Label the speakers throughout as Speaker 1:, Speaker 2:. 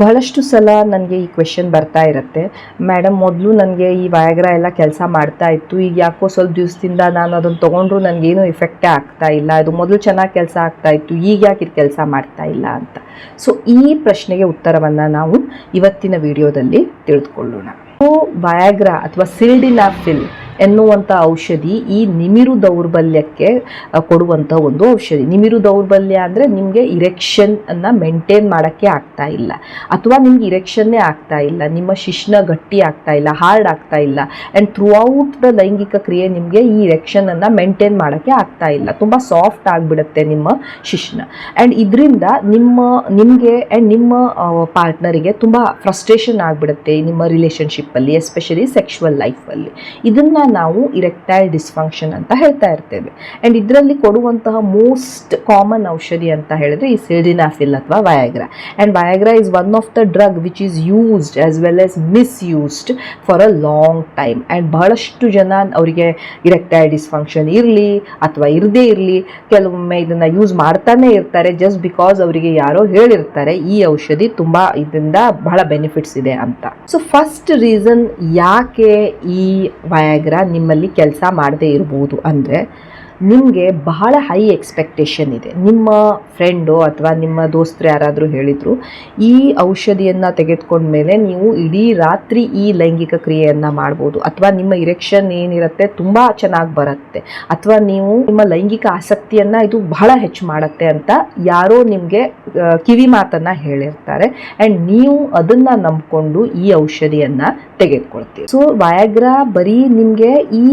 Speaker 1: ಬಹಳಷ್ಟು ಸಲ ನನಗೆ ಈ ಕ್ವೆಶನ್ ಬರ್ತಾ ಇರುತ್ತೆ. ಮೇಡಮ್ ಮೊದಲು ನನಗೆ ಈ ವಯಾಗ್ರ ಎಲ್ಲ ಕೆಲಸ ಮಾಡ್ತಾ ಇತ್ತು. ಈಗ ಯಾಕೋ ಸ್ವಲ್ಪ ದಿವಸದಿಂದ ನಾನು ಅದನ್ನು ತೊಗೊಂಡ್ರು ನನಗೇನು ಇಫೆಕ್ಟೇ ಆಗ್ತಾ ಇಲ್ಲ. ಅದು ಮೊದಲು ಚೆನ್ನಾಗಿ ಕೆಲಸ ಆಗ್ತಾ ಇತ್ತು. ಈಗ ಯಾಕೆ ಇದು ಕೆಲಸ ಮಾಡ್ತಾ ಇಲ್ಲ ಅಂತ. ಸೊ ಈ ಪ್ರಶ್ನೆಗೆ ಉತ್ತರವನ್ನು ನಾವು ಇವತ್ತಿನ ವಿಡಿಯೋದಲ್ಲಿ ತಿಳಿದುಕೊಳ್ಳೋಣ. ವಯಾಗ್ರಾ ಅಥವಾ ಸಿಲ್ಡಿನಾಫಿಲ್ ಎನ್ನುವಂಥ ಔಷಧಿ ಈ ನಿಮಿರು ದೌರ್ಬಲ್ಯಕ್ಕೆ ಕೊಡುವಂಥ ಒಂದು ಔಷಧಿ. ನಿಮಿರು ದೌರ್ಬಲ್ಯ ಅಂದರೆ ನಿಮಗೆ ಇರೆಕ್ಷನ್ ಅನ್ನು ಮೇಂಟೈನ್ ಮಾಡೋಕ್ಕೆ ಆಗ್ತಾ ಇಲ್ಲ. ಅಥವಾ ನಿಮ್ಗೆ ಇರೆಕ್ಷನ್ನೇ ಆಗ್ತಾ ಇಲ್ಲ. ನಿಮ್ಮ ಶಿಶ್ನ ಗಟ್ಟಿ ಆಗ್ತಾ ಇಲ್ಲ ಹಾರ್ಡ್ ಆಗ್ತಾ ಇಲ್ಲ. ಆ್ಯಂಡ್ ಥ್ರೂ ಔಟ್ ದ ಲೈಂಗಿಕ ಕ್ರಿಯೆ ನಿಮಗೆ ಈ ಇರೆಕ್ಷನನ್ನು ಮೇಂಟೈನ್ ಮಾಡೋಕ್ಕೆ ಆಗ್ತಾ ಇಲ್ಲ. ತುಂಬ ಸಾಫ್ಟ್ ಆಗಿಬಿಡುತ್ತೆ ನಿಮ್ಮ ಶಿಶ್ನ. ಆ್ಯಂಡ್ ಇದರಿಂದ ನಿಮ್ಮ, ನಿಮಗೆ ಆ್ಯಂಡ್ ನಿಮ್ಮ ಪಾರ್ಟ್ನರಿಗೆ ತುಂಬ ಫ್ರಸ್ಟ್ರೇಷನ್ ಆಗಿಬಿಡುತ್ತೆ ನಿಮ್ಮ ರಿಲೇಷನ್ಶಿಪ್ಪಲ್ಲಿ ಎಸ್ಪೆಷಲಿ ಸೆಕ್ಷುವಲ್ ಲೈಫಲ್ಲಿ ಇದನ್ನು ನಾವು ಇರೆಕ್ಟೈಲ್ ಡಿಸ್ಫಂಕ್ಷನ್ ಅಂತ ಹೇಳ್ತಾ ಇರ್ತೇವೆ. ಆ್ಯಂಡ್ ಇದರಲ್ಲಿ ಕೊಡುವಂತಹ ಮೋಸ್ಟ್ ಕಾಮನ್ ಔಷಧಿ ಅಂತ ಹೇಳಿದ್ರೆ ಈ ಸಿಲ್ಡಿನಾಫಿಲ್ ಅಥವಾ Viagra and Viagra is one of the drug which is used as well as misused for a long time and ಬಹಳಷ್ಟು ಜನ ಅವರಿಗೆ ಇರೆಕ್ಟೈಲ್ ಡಿಸ್ಫಂಕ್ಷನ್ ಇರಲಿ ಅಥವಾ ಇರದೇ ಇರಲಿ, ಕೆಲವೊಮ್ಮೆ ಇದನ್ನು ಯೂಸ್ ಮಾಡ್ತಾನೆ ಇರ್ತಾರೆ ಜಸ್ಟ್ ಬಿಕಾಸ್ ಅವರಿಗೆ ಯಾರೋ ಹೇಳಿರ್ತಾರೆ ಈ ಔಷಧಿ ತುಂಬ ಇದರಿಂದ ಬಹಳ ಬೆನಿಫಿಟ್ಸ್ ಇದೆ ಅಂತ. ಸೊ ಫಸ್ಟ್ ರೀಸನ್ ಯಾಕೆ ಈ ವಯಾಗ್ರಾ ನಿಮ್ಮಲ್ಲಿ ಕೆಲಸ ಮಾಡದೇ ಇರ್ಬೋದು ಅಂದರೆ ನಿಮಗೆ ಬಹಳ ಹೈ ಎಕ್ಸ್ಪೆಕ್ಟೇಷನ್ ಇದೆ. ನಿಮ್ಮ ಫ್ರೆಂಡು ಅಥವಾ ನಿಮ್ಮ ದೋಸ್ತರು ಯಾರಾದರೂ ಹೇಳಿದರು, ಈ ಔಷಧಿಯನ್ನು ತೆಗೆದುಕೊಂಡ್ಮೇಲೆ ನೀವು ಇಡೀ ರಾತ್ರಿ ಈ ಲೈಂಗಿಕ ಕ್ರಿಯೆಯನ್ನು ಮಾಡ್ಬೋದು. ಅಥವಾ ನಿಮ್ಮ ಇರೆಕ್ಷನ್ ಏನಿರುತ್ತೆ ತುಂಬ ಚೆನ್ನಾಗಿ ಬರುತ್ತೆ. ಅಥವಾ ನೀವು ನಿಮ್ಮ ಲೈಂಗಿಕ ಆಸಕ್ತಿಯನ್ನು ಇದು ಬಹಳ ಹೆಚ್ಚು ಮಾಡುತ್ತೆ ಅಂತ ಯಾರೋ ನಿಮಗೆ ಕಿವಿ ಮಾತನ್ನು ಹೇಳಿರ್ತಾರೆ. ಆ್ಯಂಡ್ ನೀವು ಅದನ್ನು ನಂಬಿಕೊಂಡು ಈ ಔಷಧಿಯನ್ನು ತೆಗೆದುಕೊಳ್ತೀವಿ ಸೊ ವಯಾಗ್ರಾ ಬರೀ ನಿಮಗೆ ಈ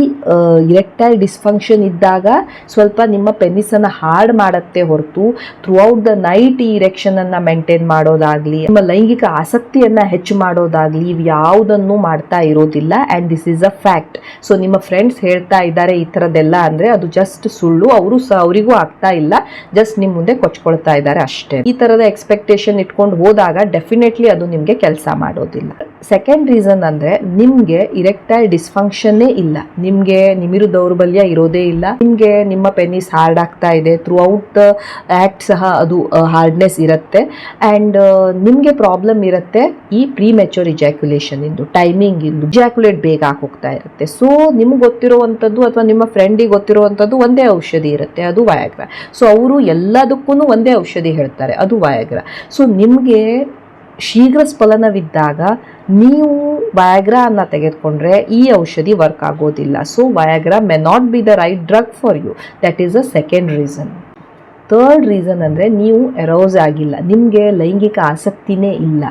Speaker 1: ಇರೆಕ್ಟೈಲ್ ಡಿಸ್ಫಂಕ್ಷನ್ ಇದ್ದಾಗ ಸ್ವಲ್ಪ ನಿಮ್ಮ ಪೆನಿಸನ್ನು ಹಾರ್ಡ್ ಮಾಡುತ್ತೆ ಹೊರತು ಥ್ರೂ ಔಟ್ ದ ನೈಟ್ ಈ ಇರೆಕ್ಷನನ್ನು ಮೇಂಟೈನ್ ಮಾಡೋದಾಗ್ಲಿ, ನಿಮ್ಮ ಲೈಂಗಿಕ ಆಸಕ್ತಿಯನ್ನು ಹೆಚ್ಚು ಮಾಡೋದಾಗ್ಲಿ, ಇವು ಯಾವುದನ್ನು ಮಾಡ್ತಾ ಇರೋದಿಲ್ಲ and this is a fact so ನಿಮ್ಮ ಫ್ರೆಂಡ್ಸ್ ಹೇಳ್ತಾ ಇದ್ದಾರೆ ಈ ಥರದ್ದೆಲ್ಲ ಅಂದರೆ ಅದು ಜಸ್ಟ್ ಸುಳ್ಳು, ಅವರು ಸಹ ಅವರಿಗೂ ಆಗ್ತಾ ಇಲ್ಲ ಜಸ್ಟ್ ನಿಮ್ಮ ಮುಂದೆ ಕೊಚ್ಕೊಳ್ತಾ ಇದ್ದಾರೆ ಅಷ್ಟೇ. ಈ ಥರದ ಎಕ್ಸ್ಪೆಕ್ಟೇಷನ್ ಇಟ್ಕೊಂಡು ಹೋದಾಗ ಡೆಫಿನೆಟ್ಲಿ ಅದು ನಿಮಗೆ ಕೆಲಸ ಮಾಡೋದಿಲ್ಲ. ಸೆಕೆಂಡ್ ರೀಸನ್ ಅಂದರೆ ನಿಮಗೆ ಇರೆಕ್ಟೈಲ್ ಡಿಸ್ಫಂಕ್ಷನ್ನೇ ಇಲ್ಲ. ನಿಮಗೆ, ನಿಮಿರು ದೌರ್ಬಲ್ಯ ಇರೋದೇ ಇಲ್ಲ. ನಿಮಗೆ ನಿಮ್ಮ ಪೆನ್ನಿಸ್ ಹಾರ್ಡ್ ಆಗ್ತಾ ಇದೆ ಥ್ರೂ ಔಟ್ ದ ಆ್ಯಕ್ಟ್ ಸಹ ಅದು ಹಾರ್ಡ್ನೆಸ್ ಇರುತ್ತೆ. ಆ್ಯಂಡ್ ನಿಮಗೆ ಪ್ರಾಬ್ಲಮ್ ಇರುತ್ತೆ ಈ ಪ್ರೀ ಮೆಚೋರ್ ಇಜಾಕ್ಯುಲೇಷನ್ ಇಂದು ಟೈಮಿಂಗ್ ಇಂದು. ಇಜಾಕ್ಯುಲೇಟ್ ಬೇಗ ಹೋಗ್ತಾ ಇರುತ್ತೆ. ಸೊ ನಿಮ್ಗೆ ಗೊತ್ತಿರುವಂಥದ್ದು ಅಥವಾ ನಿಮ್ಮ ಫ್ರೆಂಡಿಗೆ ಗೊತ್ತಿರುವಂಥದ್ದು ಒಂದೇ ಔಷಧಿ ಇರುತ್ತೆ, ಅದು ವಯಾಗ್ರ ಸೊ ಅವರು ಎಲ್ಲದಕ್ಕೂ ಒಂದೇ ಔಷಧಿ ಹೇಳ್ತಾರೆ, ಅದು ವಯಾಗ್ರ ಸೊ ನಿಮಗೆ ಶೀಘ್ರ ಸ್ಫಲನವಿದ್ದಾಗ ನೀವು ವಯಾಗ್ರಾ ಅನ್ನ ತೆಗೆದುಕೊಂಡ್ರೆ ಈ ಔಷಧಿ ವರ್ಕ್ ಆಗೋದಿಲ್ಲ. So Viagra may not be the right drug for you that is a second reason third reason ಅಂದರೆ ನೀವು ಎರೋಸ್ ಆಗಿಲ್ಲ. ನಿಮಗೆ ಲೈಂಗಿಕ ಆಸಕ್ತಿನೇ ಇಲ್ಲ.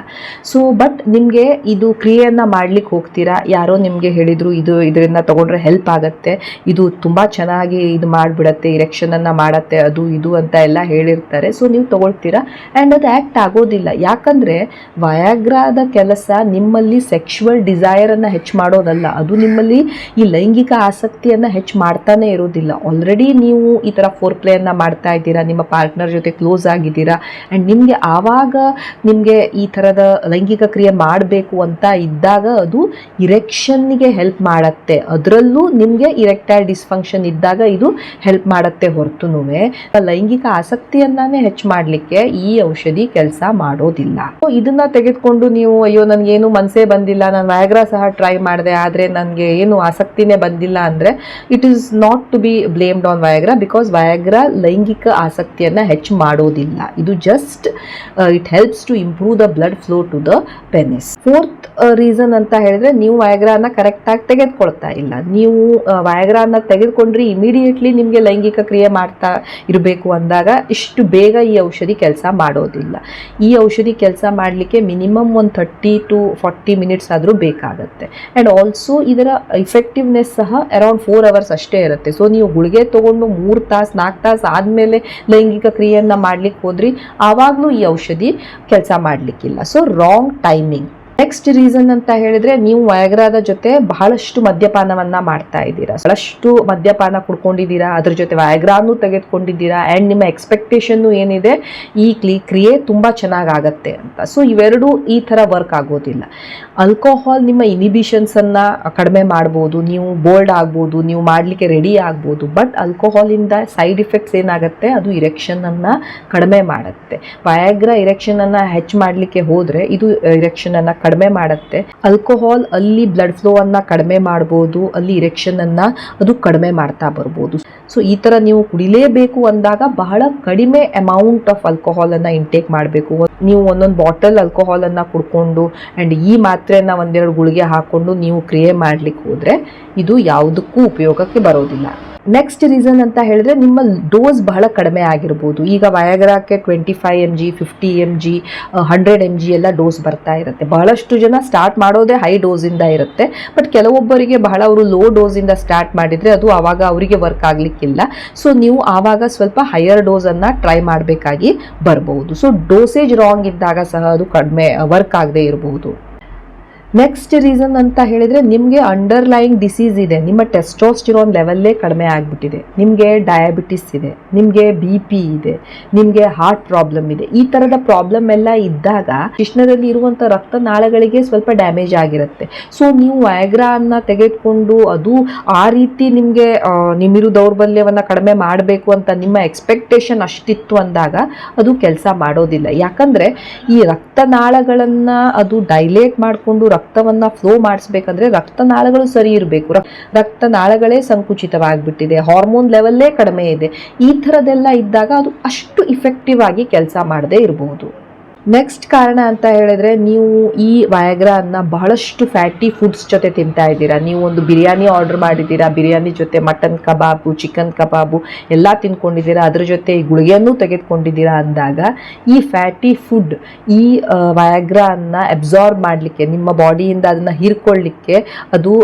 Speaker 1: ಸೊ ಬಟ್ ನಿಮಗೆ ಇದು ಕ್ರಿಯೆಯನ್ನು ಮಾಡ್ಲಿಕ್ಕೆ ಹೋಗ್ತೀರಾ? ಯಾರೋ ನಿಮಗೆ ಹೇಳಿದರು, ಇದು ಇದರಿಂದ ತೊಗೊಂಡ್ರೆ ಹೆಲ್ಪ್ ಆಗುತ್ತೆ. ಇದು ತುಂಬ ಚೆನ್ನಾಗಿ ಇದು ಮಾಡಿಬಿಡತ್ತೆ ಇರೆಕ್ಷನನ್ನು ಮಾಡತ್ತೆ, ಅದು ಇದು ಅಂತ ಎಲ್ಲ ಹೇಳಿರ್ತಾರೆ. ಸೊ ನೀವು ತೊಗೊಳ್ತೀರಾ? ಆ್ಯಂಡ್ ಅದು ಆ್ಯಕ್ಟ್ ಆಗೋದಿಲ್ಲ. ಯಾಕಂದರೆ ವಯಾಗ್ರಾದ ಕೆಲಸ ನಿಮ್ಮಲ್ಲಿ ಸೆಕ್ಷುವಲ್ ಡಿಸೈರನ್ನು ಹೆಚ್ಚು ಮಾಡೋದಲ್ಲ. ಅದು ನಿಮ್ಮಲ್ಲಿ ಈ ಲೈಂಗಿಕ ಆಸಕ್ತಿಯನ್ನು ಹೆಚ್ಚು ಮಾಡ್ತಾನೆ ಇರೋದಿಲ್ಲ. ಆಲ್ರೆಡಿ ನೀವು ಈ ಥರ ಫೋರ್ ಪ್ಲೇಯನ್ನು ಮಾಡ್ತಾ ಇದ್ದೀರಾ ನಿಮ್ಮ ಪಾರ್ಟ್ನರ್ ಜೊತೆ ಕ್ಲೋಸ್ ಆಗಿದ್ದೀರಾ? ಆ್ಯಂಡ್ ನಿಮಗೆ ಆವಾಗ ನಿಮಗೆ ಈ ಥರದ ಲೈಂಗಿಕ ಕ್ರಿಯೆ ಮಾಡಬೇಕು ಅಂತ ಇದ್ದಾಗ ಅದು ಇರೆಕ್ಷನ್ನಿಗೆ ಹೆಲ್ಪ್ ಮಾಡತ್ತೆ. ಅದರಲ್ಲೂ ನಿಮಗೆ ಇರೆಕ್ಟೈಲ್ ಡಿಸ್ಫಂಕ್ಷನ್ ಇದ್ದಾಗ ಇದು ಹೆಲ್ಪ್ ಮಾಡುತ್ತೆ ಹೊರತು ಲೈಂಗಿಕ ಆಸಕ್ತಿಯನ್ನೇ ಹೆಚ್ಚು ಮಾಡಲಿಕ್ಕೆ ಈ ಔಷಧಿ ಕೆಲಸ ಮಾಡೋದಿಲ್ಲ. ಇದನ್ನ ತೆಗೆದುಕೊಂಡು ನೀವು, ಅಯ್ಯೋ, ನನಗೇನು ಮನಸ್ಸೇ ಬಂದಿಲ್ಲ. ನಾನು ವಯಾಗ್ರಾ ಸಹ ಟ್ರೈ ಮಾಡಿದೆ, ಆದರೆ ನನಗೆ ಏನು ಆಸಕ್ತಿನೇ ಬಂದಿಲ್ಲ. ಅಂದರೆ it is not to be blamed on Viagra because Viagra ಲೈಂಗಿಕ ಆಸಕ್ತಿಯನ್ನು ಹೆಚ್ಚು ಮಾಡೋದಿಲ್ಲ. ಇದು just it helps to improve the blood flow to the penis fourth reason ಅಂತ ಹೇಳಿದ್ರೆ ನೀವು ವಯಾಗ್ರಾನ ಕರೆಕ್ಟಾಗಿ ತೆಗೆದುಕೊಳ್ತಾ ಇಲ್ಲ. ನೀವು ವಯಾಗ್ರಾನ ತೆಗೆದುಕೊಂಡ್ರೆ ಇಮಿಡಿಯೇಟ್ಲಿ ನಿಮಗೆ ಲೈಂಗಿಕ ಕ್ರಿಯೆ ಮಾಡ್ತಾ ಇರಬೇಕು ಅಂದಾಗ ಇಷ್ಟು ಬೇಗ ಈ ಔಷಧಿ ಕೆಲಸ ಮಾಡೋದಿಲ್ಲ. ಈ ಔಷಧಿ ಕೆಲಸ ಮಾಡಲಿಕ್ಕೆ ಮಿನಿಮಮ್ ಒಂದು ಥರ್ಟಿ ಟು ಫಾರ್ಟಿ ಮಿನಿಟ್ಸ್ ಆದರೂ ಬೇಕಾಗುತ್ತೆ. ಆ್ಯಂಡ್ ಆಲ್ಸೋ ಇದರ ಇಫೆಕ್ಟಿವ್ನೆಸ್ ಸಹ ಅರೌಂಡ್ ಫೋರ್ ಅವರ್ಸ್ ಅಷ್ಟೇ ಇರುತ್ತೆ. ಸೊ ನೀವು ಗುಳಿಗೆ ತೊಗೊಂಡು ಮೂರು ತಾಸು ನಾಲ್ಕು ತಾಸು ಆದಮೇಲೆ ಲೈಂಗಿಕ ಕ್ರಿಯೆಯನ್ನು ಮಾಡ್ಲಿಕ್ಕೆ ಹೋದ್ರಿ ಆವಾಗಲೂ ಈ ಔಷಧಿ ಕೆಲಸ ಮಾಡಲಿಕ್ಕಿಲ್ಲ. So wrong timing next reason ಅಂತ ಹೇಳಿದ್ರೆ ನೀವು ವಯಗ್ರಾದ ಜೊತೆ ಬಹಳಷ್ಟು ಮದ್ಯಪಾನವನ್ನ ಮಾಡ್ತಾ ಇದ್ದೀರಾ. ಬಹಳಷ್ಟು ಮದ್ಯಪಾನ ಕುಡ್ಕೊಂಡಿದ್ದೀರಾ. ಅದ್ರ ಜೊತೆ ವಯಗ್ರಾನು ತೆಗೆದುಕೊಂಡಿದ್ದೀರಾ. ಅಂಡ್ ನಿಮ್ಮ ಎಕ್ಸ್ಪೆಕ್ಟೇಷನ್ ಏನಿದೆ? ಈ ಕ್ಲಿ, ಕ್ರಿಯೆ ತುಂಬ ಚೆನ್ನಾಗಾಗತ್ತೆ ಅಂತ. ಸೊ ಇವೆರಡು ಈ ತರ ವರ್ಕ್ ಆಗೋದಿಲ್ಲ. ಆಲ್ಕೋಹಾಲ್ ನಿಮ್ಮ ಇನಿಬಿಷನ್ಸ್ ಅನ್ನ ಕಡಿಮೆ ಮಾಡ್ಬೋದು. ನೀವು ಬೋಲ್ಡ್ ಆಗ್ಬೋದು. ನೀವು ಮಾಡ್ಲಿಕ್ಕೆ ರೆಡಿ ಆಗ್ಬೋದು. ಬಟ್ ಆಲ್ಕೋಹಾಲಿಂದ ಸೈಡ್ ಇಫೆಕ್ಟ್ಸ್ ಏನಾಗುತ್ತೆ? ಅದು ಇರೆಕ್ಷನ್ ಅನ್ನ ಕಡಿಮೆ ಮಾಡುತ್ತೆ. ವಯಾಗ್ರ ಇರೆಕ್ಷನ್ ಅನ್ನ ಹೆಚ್ಚು ಮಾಡ್ಲಿಕ್ಕೆ ಹೋದರೆ ಇದು ಇರೆಕ್ಷನ್ ಅನ್ನ ಕಡಿಮೆ ಮಾಡುತ್ತೆ. ಆಲ್ಕೋಹಾಲ್ ಅಲ್ಲಿ ಬ್ಲಡ್ ಫ್ಲೋ ಅನ್ನ ಕಡಿಮೆ ಮಾಡ್ಬೋದು, ಅಲ್ಲಿ ಇರೆಕ್ಷನ್ ಅನ್ನ ಅದು ಕಡಿಮೆ ಮಾಡ್ತಾ ಬರ್ಬೋದು. ಸೊ ಈ ತರ ನೀವು ಕುಡಿಲೇಬೇಕು ಅಂದಾಗ ಬಹಳ ಕಡಿಮೆ ಅಮೌಂಟ್ ಆಫ್ ಆಲ್ಕೋಹಾಲ್ ಅನ್ನ ಇಂಟೇಕ್ ಮಾಡಬೇಕು. ನೀವು ಒಂದೊಂದು ಬಾಟಲ್ ಅಲ್ಕೋಹಾಲ್ ಅನ್ನ ಕುಡ್ಕೊಂಡು ಅಂಡ್ ಈ ಮಾತ್ರೆಯನ್ನ ಒಂದೆರಡು ಗುಳಿಗೆ ಹಾಕೊಂಡು ನೀವು ಕ್ರಿಯೆ ಮಾಡ್ಲಿಕ್ಕೆ ಹೋದ್ರೆ ಇದು ಯಾವುದಕ್ಕೂ ಉಪಯೋಗಕ್ಕೆ ಬರೋದಿಲ್ಲ. ನೆಕ್ಸ್ಟ್ ರೀಸನ್ ಅಂತ ಹೇಳಿದ್ರೆ ನಿಮ್ಮ ಡೋಸ್ ಬಹಳ ಕಡಿಮೆ ಆಗಿರ್ಬೋದು. ಈಗ ವಯಾಗ್ರಾಕ್ಕೆ twenty five M G fifty M G hundred M G ಎಲ್ಲ ಡೋಸ್ ಬರ್ತಾ ಇರುತ್ತೆ. ಬಹಳಷ್ಟು ಜನ ಸ್ಟಾರ್ಟ್ ಮಾಡೋದೇ ಹೈ ಡೋಸಿಂದ ಇರುತ್ತೆ. ಬಟ್ ಕೆಲವೊಬ್ಬರಿಗೆ ಬಹಳ ಅವರು ಲೋ ಡೋಸಿಂದ ಸ್ಟಾರ್ಟ್ ಮಾಡಿದರೆ ಅದು ಆವಾಗ ಅವರಿಗೆ ವರ್ಕ್ ಆಗಲಿಕ್ಕಿಲ್ಲ. ಸೊ ನೀವು ಆವಾಗ ಸ್ವಲ್ಪ ಹೈಯರ್ ಡೋಸನ್ನು ಟ್ರೈ ಮಾಡಬೇಕಾಗಿ ಬರಬಹುದು ಸೊ ಡೋಸೇಜ್ ರಾಂಗ್ ಇದ್ದಾಗ ಸಹ ಅದು ಕಡಿಮೆ ವರ್ಕ್ ಆಗದೆ ಇರಬಹುದು ನೆಕ್ಸ್ಟ್ ರೀಸನ್ ಅಂತ ಹೇಳಿದ್ರೆ ನಿಮಗೆ ಅಂಡರ್ಲೈಯಿಂಗ್ ಡಿಸೀಸ್ ಇದೆ. ನಿಮ್ಮ ಟೆಸ್ಟೋಸ್ಟಿರೋನ್ ಲೆವೆಲ್ಲೇ ಕಡಿಮೆ ಆಗಿಬಿಟ್ಟಿದೆ. ನಿಮಗೆ ಡಯಾಬಿಟಿಸ್ ಇದೆ. ನಿಮಗೆ ಬಿ ಪಿ ಇದೆ. ನಿಮಗೆ ಹಾರ್ಟ್ ಪ್ರಾಬ್ಲಮ್ ಇದೆ. ಈ ಥರದ ಪ್ರಾಬ್ಲಮ್ ಎಲ್ಲ ಇದ್ದಾಗ ಕೃಷ್ಣದಲ್ಲಿ ಇರುವಂಥ ರಕ್ತನಾಳಗಳಿಗೆ ಸ್ವಲ್ಪ ಡ್ಯಾಮೇಜ್ ಆಗಿರುತ್ತೆ. ಸೊ ನೀವು ವಯಾಗ್ರಾ ಅನ್ನ ತೆಗೆದುಕೊಂಡು ಅದು ಆ ರೀತಿ ನಿಮಗೆ ನಿಮಿರು ದೌರ್ಬಲ್ಯವನ್ನು ಕಡಿಮೆ ಮಾಡಬೇಕು ಅಂತ ನಿಮ್ಮ ಎಕ್ಸ್ಪೆಕ್ಟೇಷನ್ ಅಷ್ಟಿತ್ತು ಅಂದಾಗ ಅದು ಕೆಲಸ ಮಾಡೋದಿಲ್ಲ. ಯಾಕಂದ್ರೆ ಈ ರಕ್ತನಾಳಗಳನ್ನು ಅದು ಡೈಲೇಟ್ ಮಾಡಿಕೊಂಡು ರಕ್ತವನ್ನ ಫ್ಲೋ ಮಾಡಿಸ್ಬೇಕಂದ್ರೆ ರಕ್ತನಾಳಗಳು ಸರಿ ಇರಬೇಕು. ರಕ್ತನಾಳಗಳೇ ಸಂಕುಚಿತವಾಗಿಬಿಟ್ಟಿದೆ. ಹಾರ್ಮೋನ್ ಲೆವೆಲ್ಲೇ ಕಡಿಮೆ ಇದೆ. ಈ ಥರದ್ದೆಲ್ಲ ಇದ್ದಾಗ ಅದು ಅಷ್ಟು ಇಫೆಕ್ಟಿವ್ ಆಗಿ ಕೆಲಸ ಮಾಡದೇ ಇರಬಹುದು ನೆಕ್ಸ್ಟ್ ಕಾರಣ ಅಂತ ಹೇಳಿದ್ರೆ ನೀವು ಈ ವಯಾಗ್ರಾ ಅನ್ನ ಬಹಳಷ್ಟು ಫ್ಯಾಟಿ ಫುಡ್ಸ್ ಜೊತೆ ತಿಂತಾ ಇದ್ದೀರಾ. ನೀವು ಒಂದು ಬಿರಿಯಾನಿ ಆರ್ಡರ್ ಮಾಡಿದ್ದೀರಾ, ಬಿರಿಯಾನಿ ಜೊತೆ ಮಟನ್ ಕಬಾಬು ಚಿಕನ್ ಕಬಾಬು ಎಲ್ಲ ತಿನ್ಕೊಂಡಿದ್ದೀರಾ ಅದ್ರ ಜೊತೆ ಈ ಗುಳಿಗೆಯನ್ನು ತೆಗೆದುಕೊಂಡಿದ್ದೀರಾ ಅಂದಾಗ ಈ ಫ್ಯಾಟಿ ಫುಡ್ ಈ ವಯಾಗ್ರಾ ಅನ್ನ ಅಬ್ಸಾರ್ಬ್ ಮಾಡಲಿಕ್ಕೆ, ನಿಮ್ಮ ಬಾಡಿಯಿಂದ ಅದನ್ನು ಹೀರ್ಕೊಳ್ಳಿಕ್ಕೆ ಅದು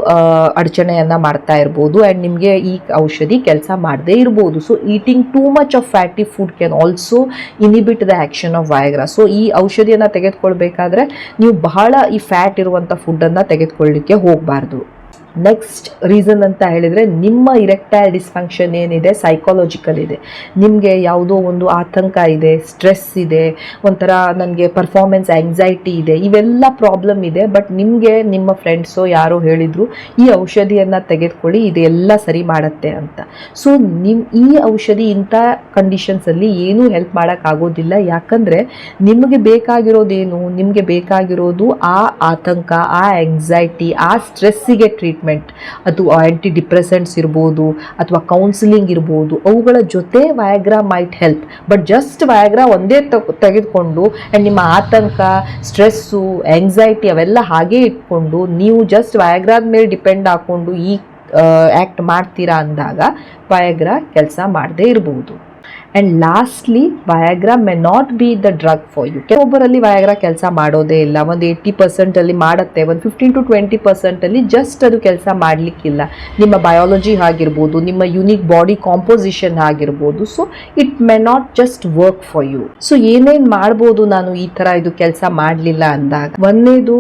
Speaker 1: ಅಡಚಣೆಯನ್ನ ಮಾಡ್ತಾ ಇರ್ಬೋದು. ಆ್ಯಂಡ್ ನಿಮಗೆ ಈ ಔಷಧಿ ಕೆಲಸ ಮಾಡದೇ ಇರ್ಬೋದು. So eating too much of fatty food can also inhibit the action of Viagra so ಈ ಔಷಧಿಯನ್ನು ತೆಗೆದುಕೊಳ್ಬೇಕಾದ್ರೆ ನೀವು ಬಹಳ ಈ ಫ್ಯಾಟ್ ಇರುವಂಥ ಫುಡ್ಡನ್ನು ತೆಗೆದುಕೊಳ್ಳಿಕ್ಕೆ ಹೋಗಬಾರ್ದು. ನೆಕ್ಸ್ಟ್ ರೀಸನ್ ಅಂತ ಹೇಳಿದರೆ ನಿಮ್ಮ ಇರೆಕ್ಟೈಲ್ ಡಿಸ್ಫಂಕ್ಷನ್ ಏನಿದೆ ಸೈಕಾಲಜಿಕಲ್ ಇದೆ. ನಿಮಗೆ ಯಾವುದೋ ಒಂದು ಆತಂಕ ಇದೆ ಸ್ಟ್ರೆಸ್ ಇದೆ, ಒಂಥರ ನನಗೆ ಪರ್ಫಾರ್ಮೆನ್ಸ್ ಆಂಗ್ಸೈಟಿ ಇದೆ, ಇವೆಲ್ಲ ಪ್ರಾಬ್ಲಮ್ ಇದೆ. ಬಟ್ ನಿಮಗೆ, ನಿಮ್ಮ ಫ್ರೆಂಡ್ಸೋ ಯಾರೋ ಹೇಳಿದರು, ಈ ಔಷಧಿಯನ್ನು ತೆಗೆದುಕೊಳ್ಳಿ, ಇದೆಲ್ಲ ಸರಿ ಮಾಡುತ್ತೆ ಅಂತ. ಸೊ ನಿಮ್ಮ ಈ ಔಷಧಿ ಇಂಥ ಕಂಡೀಷನ್ಸಲ್ಲಿ ಏನೂ ಹೆಲ್ಪ್ ಮಾಡೋಕ್ಕಾಗೋದಿಲ್ಲ ಯಾಕಂದರೆ ನಿಮಗೆ ಬೇಕಾಗಿರೋದೇನು, ನಿಮಗೆ ಬೇಕಾಗಿರೋದು ಆ ಆತಂಕ, ಆ ಆಂಗ್ಸೈಟಿ ಆ ಸ್ಟ್ರೆಸ್ಸಿಗೆ ಟ್ರೀಟ್ಮೆಂಟ್ ಅದು ಆ್ಯಂಟಿ ಡಿಪ್ರೆಸೆಂಟ್ಸ್ ಇರ್ಬೋದು ಅಥವಾ ಕೌನ್ಸಿಲಿಂಗ್ ಇರ್ಬೋದು, ಅವುಗಳ ಜೊತೆ Viagra might help but just Viagra ಒಂದೇ ತಗ್- ತೆಗೆದುಕೊಂಡು ಆ್ಯಂಡ್ ನಿಮ್ಮ ಆತಂಕ ಸ್ಟ್ರೆಸ್ಸು ಆ್ಯಂಗ್ಸೈಟಿ ಅವೆಲ್ಲ ಹಾಗೇ ಇಟ್ಕೊಂಡು ನೀವು ಜಸ್ಟ್ ವಯಾಗ್ರಾದ ಮೇಲೆ ಡಿಪೆಂಡ್ ಹಾಕ್ಕೊಂಡು ಈ ಆ್ಯಕ್ಟ್ ಮಾಡ್ತೀರಾ ಅಂದಾಗ ವಯಾಗ್ರಾ ಕೆಲಸ ಮಾಡದೇ ಇರಬಹುದು and lastly Viagra may not be the drug for you ಕೆಲವೊಬ್ಬರಲ್ಲಿ Viagra ಕೆಲಸ ಮಾಡೋದೇ ಇಲ್ಲ. ಒಂದು ಏಯ್ಟಿ ಪರ್ಸೆಂಟಲ್ಲಿ ಮಾಡುತ್ತೆ, ಒಂದು ಫಿಫ್ಟೀನ್ ಟು ಟ್ವೆಂಟಿ ಪರ್ಸೆಂಟಲ್ಲಿ ಜಸ್ಟ್ ಅದು ಕೆಲಸ ಮಾಡಲಿಕ್ಕಿಲ್ಲ. ನಿಮ್ಮ ಬಯಾಲಜಿ ಆಗಿರ್ಬೋದು, ನಿಮ್ಮ ಯುನೀಕ್ ಬಾಡಿ ಕಾಂಪೋಸಿಷನ್ ಆಗಿರ್ಬೋದು. So it may not just work for you so ಏನೇನು ಮಾಡ್ಬೋದು ನಾನು ಈ ಥರ ಇದು ಕೆಲಸ ಮಾಡಲಿಲ್ಲ ಅಂದಾಗ, ಒಂದೇದು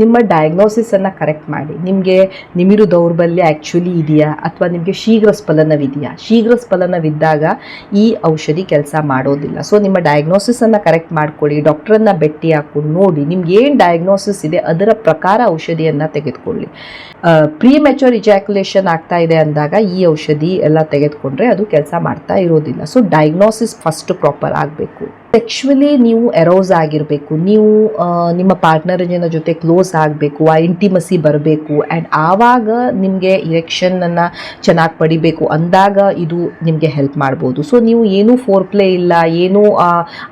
Speaker 1: ನಿಮ್ಮ ಡಯಾಗ್ನೋಸಿಸನ್ನು ಕರೆಕ್ಟ್ ಮಾಡಿ. ನಿಮಗೆ ನಿಮಿರು ದೌರ್ಬಲ್ಯ ಆ್ಯಕ್ಚುಲಿ ಇದೆಯಾ? ಅಥವಾ ನಿಮಗೆ ಶೀಘ್ರ ಸ್ಫಲನವಿದೆಯಾ? ಶೀಘ್ರ ಸ್ಫಲನವಿದ್ದಾಗ ಈ ಔಷಧಿ ಕೆಲಸ ಮಾಡೋದಿಲ್ಲ. ಸೊ ನಿಮ್ಮ ಡಯಾಗ್ನೋಸಿಸ್ ಅನ್ನ ಕರೆಕ್ಟ್ ಮಾಡ್ಕೊಳ್ಳಿ. ಡಾಕ್ಟ್ರನ್ನು ಭೇಟಿ ಹಾಕ್ಕೊಂಡು ನೋಡಿ. ನಿಮ್ಗೆ ಏನು ಡಯಾಗ್ನೋಸಿಸ್ ಇದೆ, ಅದರ ಪ್ರಕಾರ ಔಷಧಿಯನ್ನು ತೆಗೆದುಕೊಳ್ಳಿ. ಪ್ರೀ ಮೆಚೋರ್ ಇಜಾಕ್ಯುಲೇಷನ್ ಆಗ್ತಾ ಇದೆ ಅಂದಾಗ ಈ ಔಷಧಿ ಎಲ್ಲ ತೆಗೆದುಕೊಂಡ್ರೆ ಅದು ಕೆಲಸ ಮಾಡ್ತಾ ಇರೋದಿಲ್ಲ. ಸೊ ಡಯಾಗ್ನೋಸಿಸ್ ಫಸ್ಟ್ ಪ್ರಾಪರ್ ಆಗಬೇಕು. ಸೆಕ್ಷುವಲಿ ನೀವು ಎರೋಸ್ ಆಗಿರಬೇಕು, ನೀವು ನಿಮ್ಮ ನಿಮ್ಮ ಜನ ಜೊತೆ ಕ್ಲೋಸ್ ಆಗಬೇಕು, ಆ ಇಂಟಿಮಸಿ ಬರಬೇಕು ಆ್ಯಂಡ್ ಆವಾಗ ನಿಮಗೆ ಇರೆಕ್ಷನನ್ನು ಚೆನ್ನಾಗಿ ಪಡಿಬೇಕು ಅಂದಾಗ ಇದು ನಿಮಗೆ ಹೆಲ್ಪ್ ಮಾಡ್ಬೋದು. ಸೊ ನೀವು ಏನೂ ಫೋರ್ ಪ್ಲೇ ಇಲ್ಲ, ಏನೂ, ಆ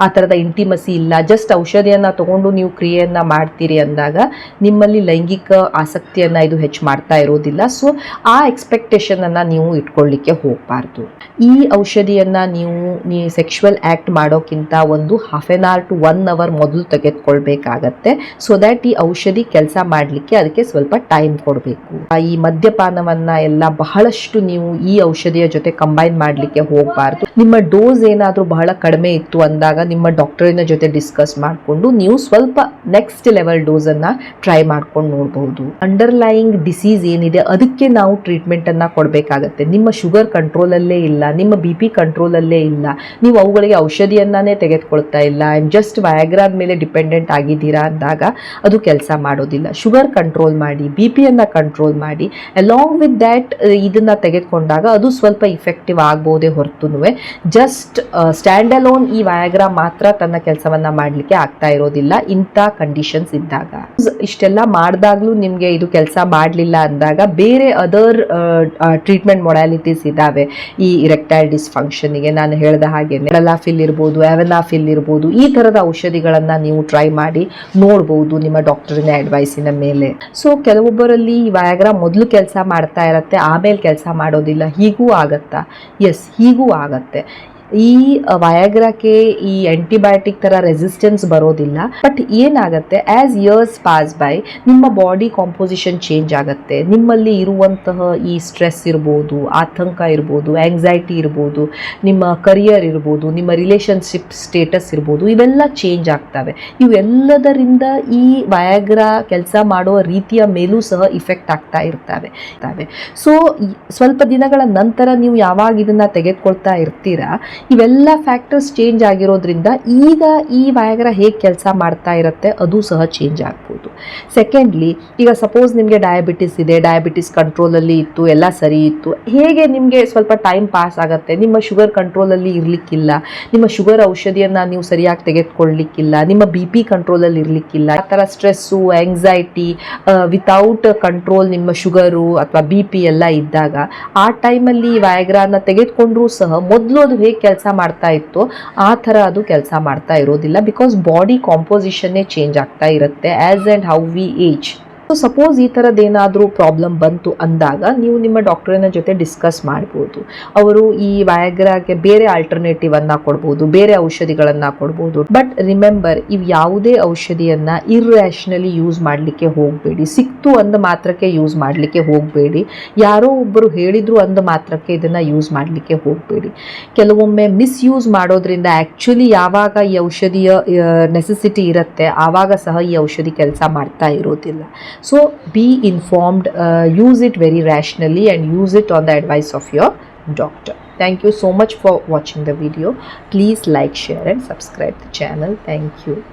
Speaker 1: ಆ ಥರದ ಇಂಟಿಮಸಿ ಇಲ್ಲ ಜಸ್ಟ್ ಔಷಧಿಯನ್ನು ತೊಗೊಂಡು ನೀವು ಕ್ರಿಯೆಯನ್ನು ಮಾಡ್ತೀರಿ ಅಂದಾಗ ನಿಮ್ಮಲ್ಲಿ ಲೈಂಗಿಕ ಆಸಕ್ತಿಯನ್ನು ಇದು ಹೆಚ್ಚು ಮಾಡ್ತಾ ಇರೋದಿಲ್ಲ. ಸೊ ಆ ಎಕ್ಸ್ಪೆಕ್ಟೇಷನನ್ನು ನೀವು ಇಟ್ಕೊಳ್ಳಿಕ್ಕೆ ಹೋಗಬಾರ್ದು. ಈ ಔಷಧಿಯನ್ನು ನೀವು, ನೀ ಸೆಕ್ಷುವಲ್ ಆ್ಯಕ್ಟ್ ಮಾಡೋಕ್ಕಿಂತ ಒಂದು half an hour to one hour ಮೊದಲು ತೆಗೆದುಕೊಳ್ಬೇಕಾಗತ್ತೆ. ಸೊ ದ್ಯಾಟ್ ಈ ಔಷಧಿ ಕೆಲಸ ಮಾಡಲಿಕ್ಕೆ ಅದಕ್ಕೆ ಸ್ವಲ್ಪ ಟೈಮ್ ಕೊಡಬೇಕು. ಈ ಮದ್ಯಪಾನವನ್ನ ಎಲ್ಲ ಬಹಳಷ್ಟು ನೀವು ಈ ಔಷಧಿಯ ಜೊತೆ ಕಂಬೈನ್ ಮಾಡಲಿಕ್ಕೆ ಹೋಗಬಾರ್ದು. ನಿಮ್ಮ ಡೋಸ್ ಏನಾದರೂ ಬಹಳ ಕಡಿಮೆ ಇತ್ತು ಅಂದಾಗ ನಿಮ್ಮ ಡಾಕ್ಟರಿನ ಜೊತೆ ಡಿಸ್ಕಸ್ ಮಾಡಿಕೊಂಡು ನೀವು ಸ್ವಲ್ಪ ನೆಕ್ಸ್ಟ್ ಲೆವೆಲ್ ಡೋಸನ್ನು ಟ್ರೈ ಮಾಡ್ಕೊಂಡು ನೋಡ್ಬೋದು. ಅಂಡರ್ಲೈಯಿಂಗ್ ಡಿಸೀಸ್ ಏನಿದೆ, ಅದಕ್ಕೆ ನಾವು ಟ್ರೀಟ್ಮೆಂಟನ್ನು ಕೊಡಬೇಕಾಗತ್ತೆ. ನಿಮ್ಮ ಶುಗರ್ ಕಂಟ್ರೋಲಲ್ಲೇ ಇಲ್ಲ, ನಿಮ್ಮ ಬಿ ಪಿ ಕಂಟ್ರೋಲಲ್ಲೇ ಇಲ್ಲ, ನೀವು ಅವುಗಳಿಗೆ ಔಷಧಿಯನ್ನೇ ತೆಗೆದುಕೊಳ್ತಾ ಇಲ್ಲ ಆ್ಯಂಡ್ ಜಸ್ಟ್ ವಯಾಗ್ರಾದ ಮೇಲೆ ಡಿಪೆಂಡೆಂಟ್ ಆಗಿದ್ದೀರಾ ಅಂದಾಗ ಅದು ಕೆಲಸ ಮಾಡೋದಿಲ್ಲ. ಶುಗರ್ ಕಂಟ್ರೋಲ್ ಮಾಡಿ ಬಿ ಪಿಯನ್ನು ಕಂಟ್ರೋಲ್ ಮಾಡಿ ಅಲಾಂಗ್ ವಿತ್ ದ್ಯಾಟ್ ಇದನ್ನು ತೆಗೆದುಕೊಂಡಾಗ ಅದು ಸ್ವಲ್ಪ ಇಫೆಕ್ಟಿವ್ ಆಗ್ಬೋದೇ ಹೊರತು ಜಸ್ಟ್ ಸ್ಟ್ಯಾಂಡ್ ಅಲೋನ್ ಈ ವಯಾಗ್ರ ಮಾತ್ರ ತನ್ನ ಕೆಲಸವನ್ನ ಮಾಡಲಿಕ್ಕೆ ಆಗ್ತಾ ಇರೋದಿಲ್ಲ. ಇಂಥ ಕಂಡೀಷನ್ಸ್ ಇದ್ದಾಗ. ಇಷ್ಟೆಲ್ಲ ಮಾಡಿದಾಗಲೂ ನಿಮಗೆ ಇದು ಕೆಲಸ ಮಾಡಲಿಲ್ಲ ಅಂದಾಗ ಬೇರೆ ಅದರ್ ಟ್ರೀಟ್ಮೆಂಟ್ ಮೊಡಾಲಿಟೀಸ್ ಇದ್ದಾವೆ. ಈ ಇರೆಕ್ಟೈಲ್ ಡಿಸ್ಫಂಕ್ಷನ್ಗೆ ನಾನು ಹೇಳಿದ ಹಾಗೆ ನೆರಲಾಫಿಲ್ ಇರ್ಬೋದು ಆವೆನಾಫಿಲ್ ಇರ್ಬೋದು, ಈ ಥರದ ಔಷಧಿಗಳನ್ನು ನೀವು ಟ್ರೈ ಮಾಡಿ ನೋಡ್ಬೋದು ನಿಮ್ಮ ಡಾಕ್ಟರಿನ ಅಡ್ವೈಸಿನ ಮೇಲೆ. ಸೊ ಕೆಲವೊಬ್ಬರಲ್ಲಿ ಈ ವಯಾಗ್ರ ಮೊದಲು ಕೆಲಸ ಮಾಡ್ತಾ ಇರತ್ತೆ, ಆಮೇಲೆ ಕೆಲಸ ಮಾಡೋದಿಲ್ಲ, ಹೀಗೂ ಆಗತ್ತಾ? ಎಸ್ ಹೀಗೂ ಆಗತ್ತೆ. importante. ಈ ವಯಾಗ್ರಾಕ್ಕೆ ಈ ಆಂಟಿಬಯೋಟಿಕ್ ಥರ ರೆಸಿಸ್ಟೆನ್ಸ್ ಬರೋದಿಲ್ಲ. ಬಟ್ ಏನಾಗುತ್ತೆ ಆ್ಯಸ್ ಇಯರ್ಸ್ ಪಾಸ್ ಬೈ ನಿಮ್ಮ ಬಾಡಿ ಕಾಂಪೋಸಿಷನ್ ಚೇಂಜ್ ಆಗುತ್ತೆ. ನಿಮ್ಮಲ್ಲಿ ಇರುವಂತಹ ಈ ಸ್ಟ್ರೆಸ್ ಇರ್ಬೋದು, ಆತಂಕ ಇರ್ಬೋದು ಆ್ಯಂಗ್ಸೈಟಿ ಇರ್ಬೋದು, ನಿಮ್ಮ ಕರಿಯರ್ ಇರ್ಬೋದು, ನಿಮ್ಮ ರಿಲೇಷನ್ಶಿಪ್ ಸ್ಟೇಟಸ್ ಇರ್ಬೋದು, ಇವೆಲ್ಲ ಚೇಂಜ್ ಆಗ್ತವೆ. ಇವೆಲ್ಲದರಿಂದ ಈ ವಯಾಗ್ರಾ ಕೆಲಸ ಮಾಡುವ ರೀತಿಯ ಮೇಲೂ ಸಹ ಇಫೆಕ್ಟ್ ಆಗ್ತಾ ಇರ್ತವೆ. ಸೊ ಸ್ವಲ್ಪ ದಿನಗಳ ನಂತರ ನೀವು ಯಾವಾಗ ಇದನ್ನು ತೆಗೆದುಕೊಳ್ತಾ ಇರ್ತೀರಾ ಇವೆಲ್ಲ ಫ್ಯಾಕ್ಟರ್ಸ್ ಚೇಂಜ್ ಆಗಿರೋದ್ರಿಂದ ಈಗ ಈ ವಯಾಗ್ರ ಹೇಗೆ ಕೆಲಸ ಮಾಡ್ತಾ ಇರುತ್ತೆ ಅದು ಸಹ ಚೇಂಜ್ ಆಗ್ಬೋದು. ಸೆಕೆಂಡ್ಲಿ ಈಗ ಸಪೋಸ್ ನಿಮಗೆ ಡಯಾಬಿಟಿಸ್ ಇದೆ ಡಯಾಬಿಟಿಸ್ ಕಂಟ್ರೋಲಲ್ಲಿ ಇತ್ತು, ಎಲ್ಲ ಸರಿ ಇತ್ತು, ಹೇಗೆ ನಿಮಗೆ ಸ್ವಲ್ಪ ಟೈಮ್ ಪಾಸ್ ಆಗುತ್ತೆ? ನಿಮ್ಮ ಶುಗರ್ ಕಂಟ್ರೋಲಲ್ಲಿ ಇರಲಿಕ್ಕಿಲ್ಲ, ನಿಮ್ಮ ಶುಗರ್ ಔಷಧಿಯನ್ನು ನೀವು ಸರಿಯಾಗಿ ತೆಗೆದುಕೊಳ್ಳಲಿಕ್ಕಿಲ್ಲ ನಿಮ್ಮ ಬಿ ಪಿ ಕಂಟ್ರೋಲಲ್ಲಿ ಇರಲಿಕ್ಕಿಲ್ಲ, ಆ ಥರ ಸ್ಟ್ರೆಸ್ಸು ಆ್ಯಂಗ್ಸೈಟಿ ವಿತೌಟ್ ಕಂಟ್ರೋಲ್ ನಿಮ್ಮ ಶುಗರು ಅಥವಾ ಬಿ ಪಿ ಎಲ್ಲ ಇದ್ದಾಗ, ಆ ಟೈಮಲ್ಲಿ ವಯಾಗ್ರಾನ ತೆಗೆದುಕೊಂಡ್ರೂ ಸಹ ಮೊದಲು ಅದು ಹೇಗೆ ಕೆಲಸ ಮಾಡ್ತಾ ಇತ್ತು. ಆ ಥರ ಅದು ಕೆಲಸ ಮಾಡ್ತಾ ಇರೋದಿಲ್ಲ. ಬಿಕಾಸ್ ಬಾಡಿ ಕಾಂಪೋಸಿಷನ್ನೇ ಚೇಂಜ್ ಆಗ್ತಾ ಇರುತ್ತೆ. As and how we age so suppose ಈ ಥರದ್ದೇನಾದರೂ ಪ್ರಾಬ್ಲಮ್ ಬಂತು ಅಂದಾಗ ನೀವು ನಿಮ್ಮ ಡಾಕ್ಟರಿನ ಜೊತೆ ಡಿಸ್ಕಸ್ ಮಾಡ್ಬೋದು. ಅವರು ಈ ವಯಾಗ್ರಾಗೆ ಬೇರೆ ಆಲ್ಟರ್ನೇಟಿವನ್ನು ಕೊಡ್ಬೋದು, ಬೇರೆ ಔಷಧಿಗಳನ್ನು ಕೊಡ್ಬೋದು. ಬಟ್ ರಿಮೆಂಬರ್ ಇವು ಯಾವುದೇ ಔಷಧಿಯನ್ನು ಇರ್ರ್ಯಾಷನಲಿ ಯೂಸ್ ಮಾಡಲಿಕ್ಕೆ ಹೋಗಬೇಡಿ. ಸಿಕ್ತು ಅಂದ ಮಾತ್ರಕ್ಕೆ ಯೂಸ್ ಮಾಡಲಿಕ್ಕೆ ಹೋಗಬೇಡಿ. ಯಾರೋ ಒಬ್ಬರು ಹೇಳಿದ್ರು ಅಂದ ಮಾತ್ರಕ್ಕೆ ಇದನ್ನು ಯೂಸ್ ಮಾಡಲಿಕ್ಕೆ ಹೋಗಬೇಡಿ. ಕೆಲವೊಮ್ಮೆ ಮಿಸ್ಯೂಸ್ ಮಾಡೋದ್ರಿಂದ ಆ್ಯಕ್ಚುಲಿ ಯಾವಾಗ ಈ ಔಷಧಿಯ ನೆಸೆಸಿಟಿ ಇರುತ್ತೆ, ಆವಾಗ ಸಹ ಈ ಔಷಧಿ ಕೆಲಸ ಮಾಡ್ತಾ ಇರೋದಿಲ್ಲ. So be informed, uh, use it very rationally and use it on the advice of your doctor. Thank you so much for watching the video. Please like, share and subscribe the channel. Thank you.